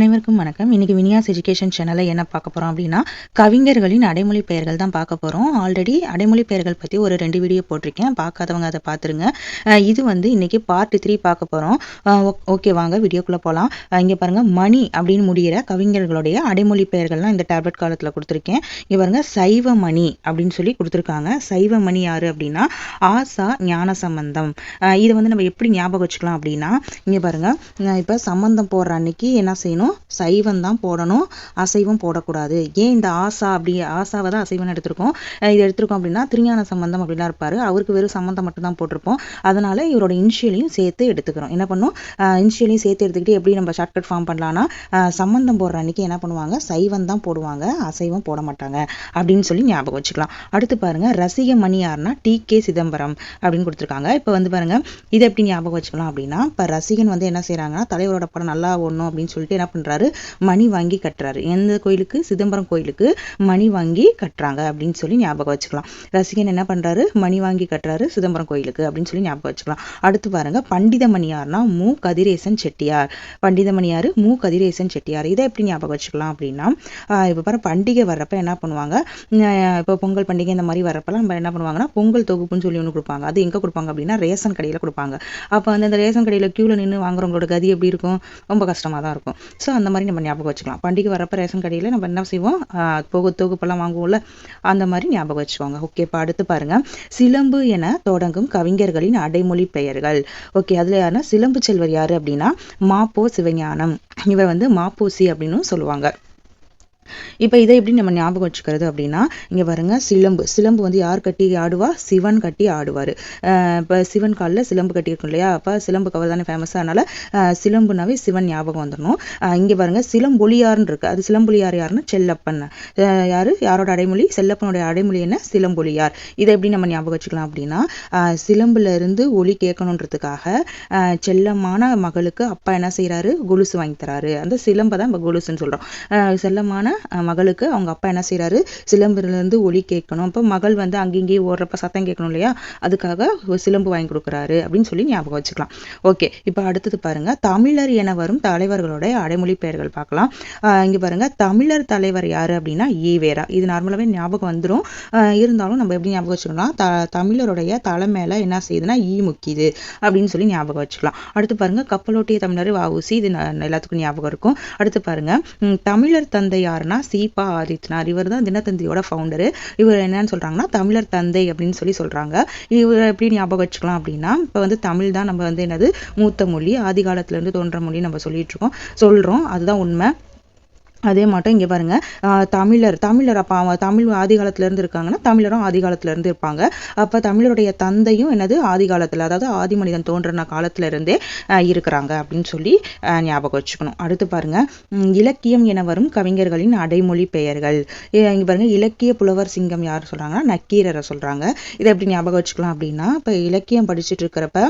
அனைவருக்கும் வணக்கம். இன்னைக்கு வினியாஸ் எஜுகேஷன் சேனலில் என்ன பார்க்க போகிறோம் அப்படின்னா கவிஞர்களின் அடைமொழி பெயர்கள் தான் பார்க்க போகிறோம் ஆல்ரெடி அடைமொழி பெயர்கள் பற்றி ஒரு ரெண்டு வீடியோ போட்டிருக்கேன். பார்க்காதவங்க அதை பார்த்துருங்க. இது வந்து இன்னைக்கு பார்ட் த்ரீ பார்க்க போகிறோம் ஓகே வாங்க வீடியோக்குள்ளே போகலாம் இங்கே பாருங்கள் மணி அப்படின்னு முடிகிற கவிஞர்களுடைய அடைமொழி பெயர்கள்லாம் இந்த டேப்லெட் காலத்தில் கொடுத்துருக்கேன். இங்கே பாருங்கள் சைவமணி அப்படின்னு சொல்லி கொடுத்துருக்காங்க. சைவமணி யார் அப்படின்னா ஆசா ஞான சம்பந்தம் இதை வந்து நம்ம எப்படி ஞாபகம் வச்சுக்கலாம் அப்படின்னா இங்கே பாருங்கள் இப்போ சம்பந்தம் போடுற அன்னைக்கு என்ன செய்யணும்? சைவம் தான் போடணும் அசைவம் போடக்கூடாது. ஏன் இந்த ஆசா அப்படி ஆசாவை தான் அசைவம் எடுத்திருக்கோம். இது எடுத்திருக்கோம் அப்படின்னா திருஞான சம்பந்தம் அப்படிலாம் இருப்பாரு. அவருக்கு வெறும் சம்பந்தம் மட்டும் தான் போட்டிருப்போம். அதனால இவரோட இனிஷியலையும் சேர்த்து எடுத்துக்கிறோம். என்ன பண்ணும்? இனிஷியலையும் சேர்த்து எடுத்துக்கிட்டு எப்படி நம்ம ஷார்ட்கட் ஃபார்ம் பண்ணலாம்னா சம்பந்தம் போடுற அன்னைக்கு என்ன பண்ணுவாங்க? சைவம் தான் போடுவாங்க அசைவம் போட மாட்டாங்க அப்படின்னு சொல்லி ஞாபகம் வச்சுக்கலாம். அடுத்து பாருங்க ரசிக மணி யாருன்னா டி கே சிதம்பரம் அப்படின்னு கொடுத்துருக்காங்க. இப்போ வந்து பாருங்க இதை எப்படி ஞாபகம் வச்சுக்கலாம் அப்படின்னா இப்போ ரசிகன் வந்து என்ன செய்கிறாங்கன்னா தலைவரோட படம் நல்லா ஓடணும் அப்படின்னு சொல்லிட்டு என்ன பண்ணுறாரு மணி வாங்கி கட்டுறாரு. எந்த கோயிலுக்கு? சிதம்பரம் கோயிலுக்கு மணி வாங்கி கட்டுறாங்க அப்படின்னு சொல்லி ஞாபகம் வச்சுக்கலாம். ரசிகன் என்ன பண்ணுறாரு மணி வாங்கி கட்டுறாரு சிதம்பரம் கோயிலுக்கு அப்படின்னு சொல்லி ஞாபகம் வச்சுக்கலாம். அடுத்து பாருங்க பண்டிதமணியார்னா மு. கதிரேசன் செட்டியார். பண்டிதமணியார் மு. கதிரேசன் செட்டியார். இதை எப்படி ஞாபகம் வச்சுக்கலாம் அப்படின்னா இப்போ பாரு பண்டிகை வர்றப்ப என்ன பண்ணுவாங்க? இப்போ பொங்கல் பண்டிகை இந்த மாதிரி வர்றப்பெல்லாம் நம்ம என்ன பண்ணுவாங்கன்னா பொங்கல் தொகுப்புன்னு சொல்லி ஒன்று கொடுப்பாங்க. அது எங்கே கொடுப்பாங்க அப்படின்னா ரேஷன் கடையில் கொடுப்பாங்க. அப்போ வந்து அந்த ரேஷன் கடையில் க்யூவில் நின்று வாங்குறவங்களோட கதி எப்படி இருக்கும்? ரொம்ப கஷ்டமாக தான் இருக்கும். ஸோ அந்த மாதிரி நம்ம ஞாபகம் வச்சுக்கலாம். பண்டிகை வரப்போ ரேஷன் கடையில் நம்ம என்ன செய்வோம்? ஆஹ் தொகு தொகுப்பெல்லாம் வாங்குவோம்ல அந்த மாதிரி ஞாபகம் வச்சுக்கோங்க. ஓகே இப்போ அடுத்து பாருங்கள் சிலம்பு என தொடங்கும் கவிஞர்களின் அடைமொழி பெயர்கள். ஓகே அதில் யாருன்னா சிலம்பு செல்வர் யார் அப்படின்னா மாப்போ சிவஞானம். இவர் வந்து மாப்போசி அப்படின்னு சொல்லுவாங்க. இப்போ இதை எப்படி நம்ம ஞாபகம் வச்சுக்கிறது அப்படின்னா இங்கே பாருங்க சிலம்பு. சிலம்பு வந்து யார் கட்டி ஆடுவா? சிவன் கட்டி ஆடுவார். இப்போ சிவன் காலில் சிலம்பு கட்டி இருக்கும் இல்லையா? அப்போ சிலம்பு கவர் தானே ஃபேமஸ் அதனால் சிலம்புனாவே சிவன் ஞாபகம் வந்துடணும் இங்கே பாருங்க சிலம்பொலியார்னு இருக்கு. அது சிலம்பொலியார் யாருன்னா? செல்லப்பன். யார் யாரு? யாரோட அடைமொழி? செல்லப்பனுடைய அடைமொழி என்ன? சிலம்பொலியார். இதை எப்படி நம்ம ஞாபகம் வச்சுக்கலாம் அப்படின்னா அஹ் சிலம்புல இருந்து ஒலி கேட்கணுன்றதுக்காக செல்லமான மகளுக்கு அப்பா என்ன செய்கிறாரு கொலுசு வாங்கி தராரு. அந்த சிலம்பை தான் இப்போ கொலுசுன்னு சொல்றோம். செல்லமான மகளுக்கு அவங்க அப்பா என்ன செய்கிறாரு சிலம்புல ஒளி கேட்கணும். அப்போ மகள் வந்து அங்கேயும் ஓடுறப்ப சத்தம் கேட்கணும் இல்லையா? அதுக்காக ஒரு சிலம்பு வாங்கி கொடுக்குறாரு அப்படின்னு சொல்லி ஞாபகம் வச்சுக்கலாம். ஓகே இப்போ அடுத்தது பாருங்க. தமிழர் என வரும் தலைவர்களுடைய அடைமொழி பெயர்கள் பார்க்கலாம். இங்கே பாருங்கள் பாருங்க. தமிழர் தலைவர் யார் அப்படின்னா ஈவேரா இது நார்மலாகவே ஞாபகம் வந்துடும் இருந்தாலும் நம்ம எப்படி ஞாபகம் வச்சுக்கலாம் த தமிழருடைய தலை என்ன செய்யுதுன்னா ஈ முக்கியது அப்படின்னு சொல்லி ஞாபகம் வச்சுக்கலாம். அடுத்து பாருங்க. கப்பலோட்டிய தமிழர் வஉசி இது எல்லாத்துக்கும் ஞாபகம் இருக்கும். அடுத்து பாருங்கள் தமிழர் தந்தை யாருன்னா சீபா ஆதித்யநாத். இவர் தான் தினத்தந்தியோட ஃபவுண்டரு இவர் என்னன்னு சொல்றாங்கன்னா தமிழர் தந்தை அப்படின்னு சொல்லி சொல்றாங்க. இவர் எப்படி ஞாபகம் வச்சுக்கலாம் அப்படின்னா இப்போ வந்து தமிழ் தான் நம்ம வந்து என்னது மூத்த மொழி ஆதி காலத்துல இருந்து தோன்ற மொழி நம்ம சொல்லிட்டு இருக்கோம். சொல்றோம். அதுதான் உண்மை. அதே மாட்டம் இங்கே பாருங்க. தமிழர் தமிழர் அப்போ அவன் தமிழ் ஆதி காலத்துலேருந்து இருக்காங்கன்னா தமிழரும் ஆதி காலத்துலேருந்து இருப்பாங்க. அப்போ தமிழருடைய தந்தையும் என்னது? ஆதி காலத்தில் அதாவது ஆதி மனிதன் தோன்றின காலத்திலிருந்தே இருக்கிறாங்க அப்படின்னு சொல்லி ஞாபகம் வச்சுக்கணும். அடுத்து பாருங்க. இலக்கியம் என வரும் கவிஞர்களின் அடைமொழி பெயர்கள். இங்கே பாருங்க. இலக்கிய புலவர் சிங்கம் யார் சொல்கிறாங்கன்னா நக்கீரரை சொல்கிறாங்க இதை எப்படி ஞாபகம் வச்சுக்கலாம் அப்படின்னா இப்போ இலக்கியம் படிச்சுட்டு இருக்கிறப்ப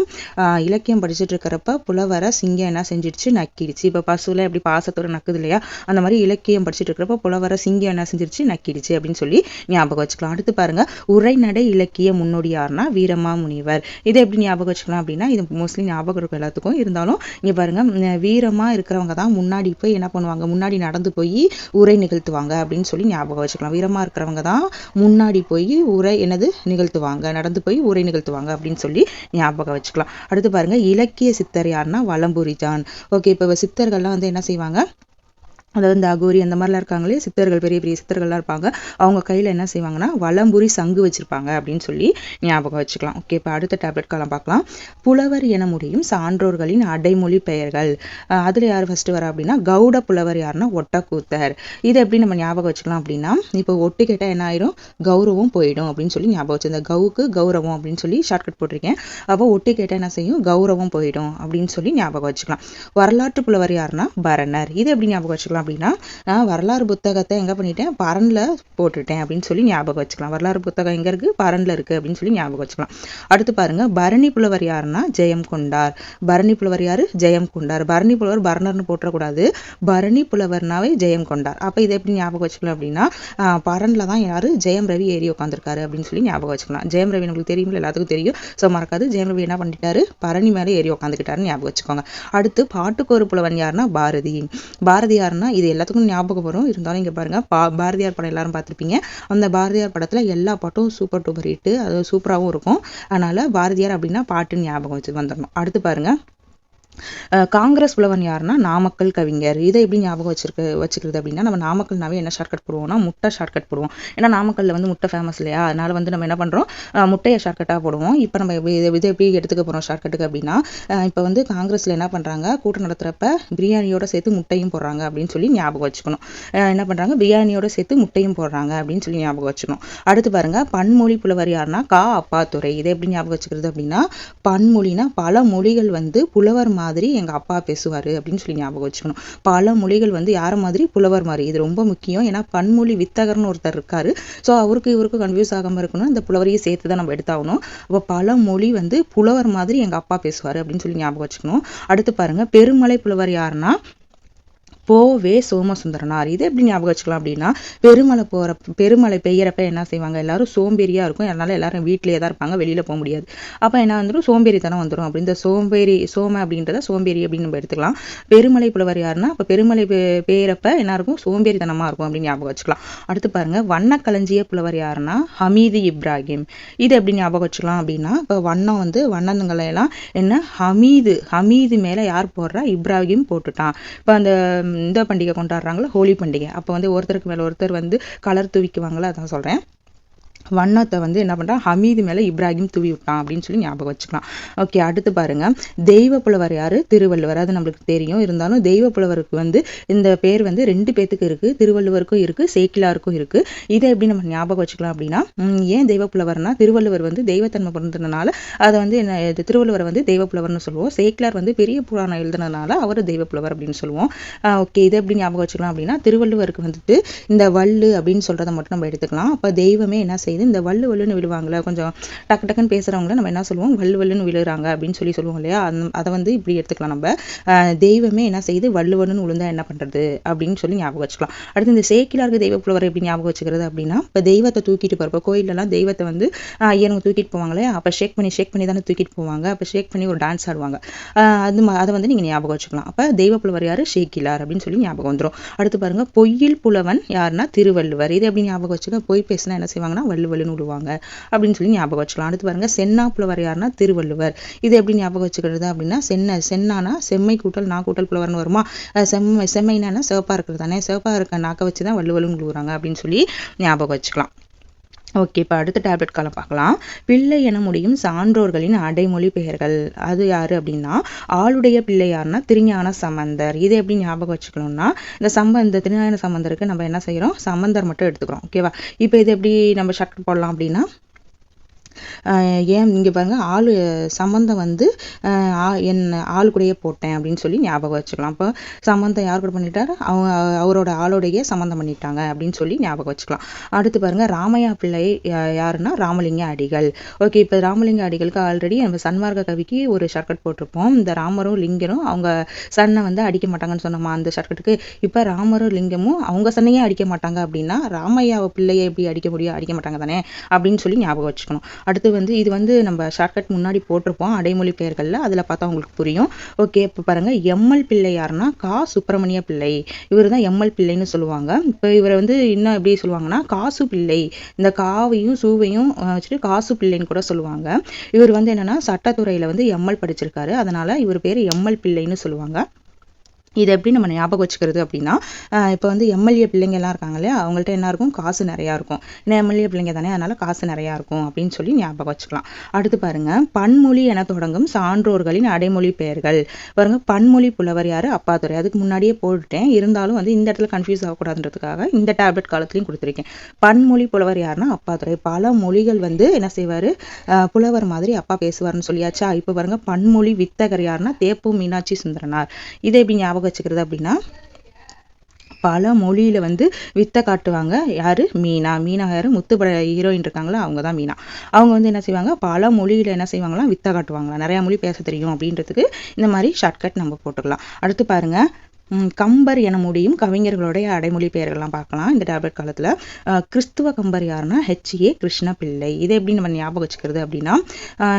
இலக்கியம் படிச்சுட்டு இருக்கிறப்ப புலவரை சிங்கம் என்ன செஞ்சிடுச்சு? நக்கிடுச்சு. இப்போ பசுவில் எப்படி பாசத்தோட நக்குது இல்லையா? அந்த மாதிரி இலக்கியம் படிச்சுட்டு இருக்கிறப்ப புலவர சிங்கம் என்ன செஞ்சிருச்சு நக்கிடுச்சு அப்படின்னு சொல்லி ஞாபகம் வச்சுக்கலாம். அடுத்து பாருங்க உரைநடை இலக்கிய முன்னோடி யாருன்னா வீரமா முனிவர் இதை எப்படி ஞாபகம் வச்சுக்கலாம் அப்படின்னா இது மோஸ்ட்லி ஞாபகம் இருக்கும் எல்லாத்துக்கும். இருந்தாலும் இங்கே பாருங்க வீரமா இருக்கிறவங்க தான் முன்னாடி போய் என்ன பண்ணுவாங்க? முன்னாடி நடந்து போய் உரை நிகழ்த்துவாங்க அப்படின்னு சொல்லி ஞாபகம் வச்சுக்கலாம். வீரமா இருக்கிறவங்க தான் முன்னாடி போய் உரை என்னது நிகழ்த்துவாங்க. நடந்து போய் உரை நிகழ்த்துவாங்க அப்படின்னு சொல்லி ஞாபகம் வச்சுக்கலாம். அடுத்து பாருங்க இலக்கிய சித்தர் யாருன்னா வலம்புரிஜான். ஓகே இப்போ சித்தர்கள்லாம் வந்து என்ன செய்வாங்க? அதாவது இந்த அகோரி அந்த மாதிரிலாம் இருக்காங்களே சித்தர்கள் பெரிய பெரிய சித்தர்கள்லாம் இருப்பாங்க. அவங்க கையில் என்ன செய்வாங்கன்னா வலம்புரி சங்கு வச்சுருப்பாங்க அப்படின்னு சொல்லி ஞாபகம் வச்சுக்கலாம். ஓகே இப்போ அடுத்த டேப்லெட் காலம் பார்க்கலாம். புலவர் என முடியும் சான்றோர்களின் அடைமொழி பெயர்கள். அதில் யார் ஃபஸ்ட்டு வரா அப்படின்னா கவுட புலவர் யாருன்னா ஒட்டக்கூத்தர். இதை எப்படி நம்ம ஞாபகம் வச்சுக்கலாம் அப்படின்னா இப்போ ஒட்டு கேட்டால் என்ன ஆயிரும்? கௌரவம் போயிடும் அப்படின்னு சொல்லி ஞாபகம் வச்சு இந்த கவுக்கு கௌரவம் அப்படின்னு சொல்லி ஷார்ட்கட் போட்டிருக்கேன். அப்போ ஒட்டு கேட்டால் என்ன செய்யும்? கௌரவம் போயிடும் அப்படின்னு சொல்லி ஞாபகம் வச்சுக்கலாம். வரலாற்று புலவர் யாருன்னா பரணர். இது எப்படி ஞாபகம் வச்சுக்கலாம்? அப்படின்னா நான் வரலாறு புத்தகத்தை எங்கே பண்ணிட்டேன்? பரனில் போட்டுட்டேன் அப்படின்னு சொல்லி ஞாபகம் வச்சுக்கலாம். வரலாறு புத்தகம் எங்கே இருக்குது பரனில் இருக்குது அப்படின்னு சொல்லி ஞாபகம் வச்சுக்கலாம். அடுத்து பாருங்க பரணி புலவர் யாருன்னா? ஜெயம் கொண்டார். பரணி புலவர் யார்? ஜெயம் கொண்டார். பரணி புலவர் பரணர்னு போட்டக்கூடாது பரணி புலவர்னாவே ஜெயம் கொண்டார். அப்போ இதை எப்படி ஞாபகம் வச்சுக்கலாம் அப்படின்னா பரனில் தான் யார்? ஜெயம் ரவி ஏறி உட்காந்துருக்காரு அப்படின்னு சொல்லி ஞாபகம் வச்சுக்கலாம். ஜெயம் ரவி உங்களுக்கு தெரியுமில்ல எல்லாத்துக்கும் தெரியும். ஸோ மறக்காது. ஜெயம் ரவி என்ன பண்ணிட்டாரு? பரணி மேலே ஏறி உட்காந்துக்கிட்டாருன்னு ஞாபகம் வச்சுக்கோங்க. அடுத்து பாட்டுக்கோரு புலவன் யாருன்னா? பாரதி. பாரதியார்னா இது எல்லாத்துக்கும் ஞாபகம் வரும். இருந்தாலும் இங்கே பாருங்க பா பாரதியார் படம் எல்லாரும் பார்த்துருப்பீங்க. அந்த பாரதியார் படத்தில் எல்லா பாட்டும் சூப்பர் டூப்பர் ஹிட்டு அது சூப்பராகவும் இருக்கும். அதனால பாரதியார் அப்படின்னா பாட்டுன்னு ஞாபகம் வச்சு வந்துடணும் அடுத்து பாருங்க. காங்கிரஸ் புலவன் யாருன்னா நாமக்கல் கவிஞர். இதை எப்படி ஞாபகம் வச்சிருக்கு வச்சுக்கிறது அப்படின்னா நம்ம நாமக்கல்னாவே என்ன ஷார்ட்கட் போடுவோம்னா முட்டை ஷார்ட்கட் போடுவோம். ஏன்னா நாமக்கல்ல வந்து முட்டை ஃபேமஸ் இல்லையா? அதனால வந்து நம்ம என்ன பண்ணுறோம் முட்டையை ஷார்ட்கட்டாக போடுவோம். இப்போ நம்ம எப்படி- இதை எப்படி எடுத்துக்க போகிறோம் ஷார்ட்கட்டுக்கு அப்படின்னா இப்போ வந்து காங்கிரஸில் என்ன பண்ணுறாங்க கூட்டம் நடத்துறப்ப பிரியாணியோட சேர்த்து முட்டையும் போடுறாங்க அப்படின்னு சொல்லி ஞாபகம் வச்சுக்கணும். என்ன பண்றாங்க பிரியாணியோட சேர்த்து முட்டையும் போடுறாங்க அப்படின்னு சொல்லி ஞாபகம் வச்சுக்கணும். அடுத்து பாருங்க பன்மொழி புலவர் யாருன்னா கா அப்பாத்துறை இதை எப்படி ஞாபகம் வச்சுக்கிறது அப்படின்னா பன்மொழினா பல மொழிகள் வந்து புலவர் மாதிரி எங்கள் அப்பா பேசுவார் அப்படின்னு சொல்லி ஞாபகம் வச்சுக்கணும். பல மொழிகள் வந்து யார மாதிரி? புலவர் மாதிரி. இது ரொம்ப முக்கியம். ஏன்னா பன்மொழி வித்தகர்னு ஒருத்தர் இருக்காரு. ஸோ அவருக்கு இவருக்கு கன்ஃபியூஸ் ஆகாம இருக்கணும். இந்த புலவரையும் சேர்த்து தான் நம்ம எடுத்தாகணும். அப்போ பல மொழி வந்து புலவர் மாதிரி எங்கள் அப்பா பேசுவார் அப்படின்னு சொல்லி ஞாபகம் வச்சுக்கணும். அடுத்து பாருங்கள் பெருமலை புலவர் யாருன்னா போவே சோமசுந்தரனார் இது எப்படி ஞாபகம் வச்சுக்கலாம் அப்படின்னா பெருமலை போகிற பெருமலை பெய்யறப்ப என்ன செய்வாங்க? எல்லாரும் சோம்பேறியாக இருக்கும். அதனால எல்லாரும் வீட்டிலே தான் இருப்பாங்க. வெளியில் போக முடியாது. அப்போ என்ன வந்துடும் சோம்பேறித்தனம் வந்துடும் அப்படி இந்த சோம்பேறி சோம அப்படின்றத சோம்பேறி அப்படின்னு நம்ம எடுத்துக்கலாம். பெருமலை புலவர் யாருன்னா இப்போ பெருமலை பெ- பெய்யறப்ப என்ன இருக்கும்? சோம்பேறித்தனமாக இருக்கும் அப்படின்னு ஞாபகம் வச்சுக்கலாம். அடுத்து பாருங்க வண்ணக்களஞ்சிய புலவர் யாருன்னா ஹமீது இப்ராஹிம். இது எப்படி ஞாபகம் வச்சுக்கலாம் அப்படின்னா இப்போ வண்ணம் வந்து வண்ணங்களை எல்லாம் என்ன? ஹமீது ஹமீது மேலே யார் போடுறா? இப்ராஹிம் போட்டுட்டான். இப்போ அந்த இந்த பண்டிகை கொண்டாடுறாங்களோ ஹோலி பண்டிகை. அப்போ வந்து ஒருத்தருக்கு மேலே ஒருத்தர் வந்து கலர் தூவிக்குவாங்களா அதான் சொல்றேன். வண்ணத்தை வந்து என்ன பண்ணுறான் ஹமீது மேலே இப்ராஹிம் தூவி விட்டான் அப்படின்னு சொல்லி ஞாபகம் வச்சுக்கலாம். ஓகே அடுத்து பாருங்க. தெய்வ புலவர் யாரு? திருவள்ளுவர். அது நம்மளுக்கு தெரியும். இருந்தாலும் தெய்வ புலவருக்கு வந்து இந்த பேர் வந்து ரெண்டு பேத்துக்கு இருக்கு. திருவள்ளுவருக்கும் இருக்கு சேக்கிலாருக்கும் இருக்கு. இதை எப்படி நம்ம ஞாபகம் வச்சுக்கலாம் அப்படின்னா ஏன் தெய்வ புலவர்னா திருவள்ளுவர் வந்து தெய்வத்தன்மை பிறந்ததுனால அதை வந்து என்ன இது திருவள்ளுவர் வந்து தெய்வ புலவர்னு சொல்லுவோம். சேக்கிலார் வந்து பெரிய புராணம் எழுதுனதுனால அவர் தெய்வ புலவர் அப்படின்னு சொல்லுவோம். ஓகே இதை எப்படி ஞாபகம் வச்சுக்கலாம் அப்படின்னா திருவள்ளுவருக்கு வந்துட்டு இந்த வள்ளு அப்படின்னு சொல்றதை மட்டும் நம்ம எடுத்துக்கலாம். அப்ப தெய்வமே என்ன செய்யுது இந்த வல்லு வல்லுன்னு விழுவாங்களே கொஞ்சம் டக்கு டக்குன்னு பேசுகிறவங்கள நம்ம என்ன சொல்லுவோம்? வல்லு வல்லுன்னு விழுறாங்க அப்படின்னு சொல்லி சொல்லுவோம் இல்லையா? அந்த அதை வந்து இப்படி எடுத்துக்கலாம் நம்ம. தெய்வமே என்ன செய்யுது வல்லு வல்லுன்னு விழுந்தா என்ன பண்ணுறது அப்படின்னு சொல்லி ஞாபகம் வச்சுக்கலாம். அடுத்து இந்த சேக்கிலாருக்கு தெய்வ புலவர் எப்படி ஞாபகம் வச்சுக்கிறது அப்படின்னா இப்போ தெய்வத்தை தூக்கிட்டு போகிறப்ப கோயிலெல்லாம் தெய்வத்தை வந்து ஐயனுங்க தூக்கிட்டு போவாங்களே அப்போ ஷேக் பண்ணி ஷேக் பண்ணி தானே தூக்கிட்டு போவாங்க. அப்போ ஷேக் பண்ணி ஒரு டான்ஸ் ஆடுவாங்க. அது அதை வந்து நீங்கள் ஞாபகம் வச்சுக்கலாம். அப்போ தெய்வ புலவர் யார்? ஷேக்கிலார் அப்படின்னு சொல்லி ஞாபகம் வந்துடும் அடுத்து பாருங்கள் பொய்யில் புலவன் யாருன்னா? திருவள்ளுவர். இது எப்படி ஞாபகம் வச்சுக்க? பொய் பேசினா என்ன செய்வாங்கன்னா வள்ளுவல்னு விடுவாங்க. அப்படின்னு சொல்லி ஞாபகம் வச்சுக்கலாம். அடுத்து பாருங்க சென்னா புலவர் யாருன்னா திருவள்ளுவர். இது எப்படி ஞாபகம் வச்சுக்கிறது அப்படின்னா சென்ன சென்னானா செம்மை கூட்டல் நா கூட்டல் புலவர்னு வருமா? செம்மை செம்மைனா சிவப்பா இருக்கிறது தானே? சிவப்பா இருக்க நாக்க வச்சு தான் வள்ளுவலுன்னு விடுவாங்க அப்படின்னு சொல்லி ஞாபகம் வச்சுக்கலாம். ஓகே இப்போ அடுத்த டேப்லெட் காலம் பார்க்கலாம். பிள்ளை என முடியும் சான்றோர்களின் அடைமொழி பெயர்கள். அது யார் அப்படின்னா ஆளுடைய பிள்ளை யாருன்னா திருஞான சம்பந்தர். இதை எப்படி ஞாபகம் வச்சுக்கணும்னா இந்த சம்ப இந்த திருஞான சம்பந்தருக்கு நம்ம என்ன செய்கிறோம் சம்பந்தர் மட்டும் எடுத்துக்கிறோம். ஓகேவா? இப்போ இது எப்படி நம்ம ஷர்ட் போடலாம் அப்படின்னா ஏன் இங்கே பாருங்கள் ஆள் சம்மந்தம் வந்து ஆ- என் ஆள் கூடயே போட்டேன் அப்படின்னு சொல்லி ஞாபகம் வச்சுக்கலாம். அப்போ சம்மந்தம் யார் கூட பண்ணிட்டாரு? அவங்க அவரோட ஆளோடையே சம்மந்தம் பண்ணிட்டாங்க அப்படின்னு சொல்லி ஞாபகம் வச்சுக்கலாம். அடுத்து பாருங்க ராமையா பிள்ளை யா- யாருன்னா ராமலிங்க அடிகள். ஓகே இப்போ ராமலிங்க அடிகளுக்கு ஆல்ரெடி நம்ம சன்மார்க்க கவிக்கு ஒரு ஷர்ட்கட் போட்டிருப்போம். இந்த ராமரும் லிங்கரும் அவங்க சன்னை வந்து அடிக்க மாட்டாங்கன்னு சொன்னோமா அந்த ஷர்ட்கட்டுக்கு இப்போ ராமரும் லிங்கமும் அவங்க சன்னையே அடிக்க மாட்டாங்க அப்படின்னா ராமையாவை பிள்ளையை எப்படி அடிக்க முடியும்? அடிக்க மாட்டாங்க தானே? அப்படின்னு சொல்லி ஞாபகம் வச்சுக்கணும். அடுத்து வந்து இது வந்து நம்ம ஷார்ட்கட் முன்னாடி போட்டிருப்போம் அடைமொழி பெயர்கள்ல. அதில் பார்த்தா உங்களுக்கு புரியும். ஓகே இப்போ பாருங்கள் எம்எல் பிள்ளை யாருன்னா கா. சுப்பிரமணிய பிள்ளை. இவர் தான் எம்எல் பிள்ளைன்னு சொல்லுவாங்க. இப்போ இவரை வந்து இன்னும் எப்படி சொல்லுவாங்கன்னா காசு பிள்ளை. இந்த காவையும் சூவையும் வச்சுட்டு காசு பிள்ளைன்னு கூட சொல்லுவாங்க. இவர் வந்து என்னன்னா சட்டத்துறையில் வந்து எம்எல் படிச்சிருக்காரு. அதனால் இவர் பேர் எம்எல் பிள்ளைன்னு சொல்லுவாங்க. இதை எப்படி நம்ம ஞாபகம் வச்சுக்கிறது அப்படின்னா இப்போ வந்து எம்எல்ஏ பிள்ளைங்க எல்லாம் இருக்காங்க இல்லையா அவங்கள்ட்ட என்ன இருக்கும் காசு நிறையா இருக்கும். ஏன்னா எம்எல்ஏ பிள்ளைங்க தானே அதனால் காசு நிறையா இருக்கும் அப்படின்னு சொல்லி ஞாபகம் வச்சுக்கலாம். அடுத்து பாருங்கள் பன்மொழி என தொடங்கும் சான்றோர்களின் அடைமொழி பெயர்கள். பாருங்க பன்மொழி புலவர் யார்? அப்பாத்துறை அதுக்கு முன்னாடியே போட்டுட்டேன். இருந்தாலும் வந்து இந்த இடத்துல கன்ஃபியூஸ் ஆகக்கூடாதுன்றதுக்காக இந்த டேப்லெட் காலத்துலையும் கொடுத்துருக்கேன். பன்மொழி புலவர் யாருன்னா அப்பாத்துறை பல மொழிகள் வந்து என்ன செய்வார்? புலவர் மாதிரி அப்பா பேசுவார்னு சொல்லியாச்சா? இப்போ பாருங்கள் பன்மொழி வித்தகர் யாருன்னா தேப்பு மீனாட்சி சுந்தரனார். இதை எப்படி ஞாபகம் வச்சுக்கிறது அப்படின்னா பல மொழியில வந்து வித்தை காட்டுவாங்க. யாரு? மீனா. மீனா யாரு? முத்துப்பட ஹீரோயின் இருக்காங்களா? அவங்க தான் மீனா. அவங்க வந்து என்ன செய்வாங்க? பல மொழியில என்ன செய்வாங்களாம் வித்தை காட்டுவாங்களா நிறைய மொழி பேச தெரியும் அப்படின்றதுக்கு இந்த மாதிரி ஷார்ட்கட் நம்ம போட்டுக்கலாம். அடுத்து பாருங்கள் கம்பர் என முடியும். கவிஞர்களுடைய அடைமொழி பெயர்கள்லாம் பார்க்கலாம். இந்த டேப்லெட் காலத்தில் கிறிஸ்துவ கம்பர் யாருன்னா ஹெச்ஏ கிருஷ்ண பிள்ளை இதை எப்படி நம்ம ஞாபகம் வச்சுக்கிறது அப்படின்னா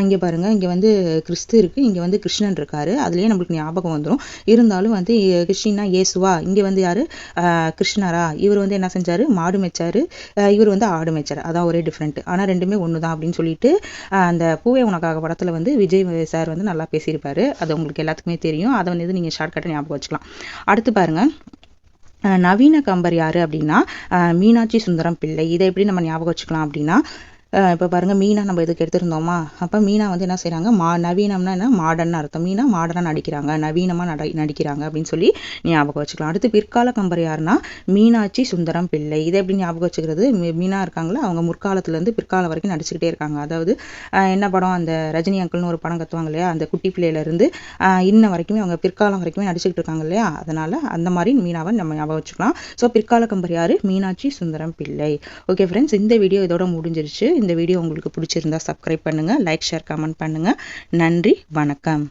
இங்கே பாருங்கள் பாருங்க வந்து கிறிஸ்து இருக்கு இங்கே வந்து கிருஷ்ணன் இருக்காரு. அதுலேயே நம்மளுக்கு ஞாபகம் வந்துடும் இருந்தாலும் வந்து கிருஷ்ணா இயேசுவா இங்கே வந்து யாரு? கிருஷ்ணரா. இவர் வந்து என்ன செஞ்சாரு? மாடு மேய்ச்சாரு. இவர் வந்து ஆடு மேய்ச்சார். அதான் ஒரே டிஃப்ரெண்ட் ஆனால் ரெண்டுமே ஒன்று தான் அப்படின்னு சொல்லிட்டு அந்த பூவே உனக்காக படத்தில் வந்து விஜய் சார் வந்து நல்லா பேசியிருப்பாரு. அது உங்களுக்கு எல்லாத்துக்குமே தெரியும். அதை வந்து நீங்கள் ஷார்ட்கட்டாக ஞாபகம் வச்சுக்கலாம். அடுத்து பாருங்க. அஹ் நவீன கம்பர் யாரு அப்படின்னா மீனாட்சி சுந்தரம் பிள்ளை. இதை எப்படி நம்ம ஞாபகம் வச்சுக்கலாம் அப்படின்னா இப்போ பாருங்கள் மீனா நம்ம இதுக்கு எடுத்திருந்தோமா? அப்போ மீனா வந்து என்ன செய்கிறாங்க மா நவீனம்னா என்ன? மாடர்ன் அர்த்தம். மீனா மாடர்னாக நடிக்கிறாங்க நவீனமாக நட நடிக்கிறாங்க அப்படின்னு சொல்லி ஞாபகம் வச்சுக்கலாம். அடுத்து பிற்கால கம்பர் யாருன்னா மீனாட்சி சுந்தரம் பிள்ளை. இதை எப்படி ஞாபகம் வச்சுக்கிறது? மீ- மீனா இருக்காங்களா அவங்க முற்காலத்துலேருந்து பிற்காலம் வரைக்கும் நடிச்சுக்கிட்டே இருக்காங்க. அதாவது என்ன படம்? அந்த ரஜினி அங்கிள்னு ஒரு படம் கத்துவாங்க இல்லையா? அந்த குட்டி பிள்ளையிலேருந்து இன்ன வரைக்குமே அவங்க பிற்காலம் வரைக்குமே நடிச்சுக்கிட்டு இருக்காங்க இல்லையா? அதனால் அந்த மாதிரி மீனாவை நம்ம ஞாபகம் வச்சுக்கலாம். ஸோ பிற்கால கம்பர் யார்? மீனாட்சி சுந்தரம் பிள்ளை. ஓகே ஃப்ரெண்ட்ஸ் இந்த வீடியோ இதோட முடிஞ்சிருச்சு. இந்த வீடியோ உங்களுக்கு பிடிச்சிருந்தா சப்ஸ்கிரைப் பண்ணுங்க லைக் ஷேர் கமெண்ட் பண்ணுங்க. நன்றி வணக்கம்.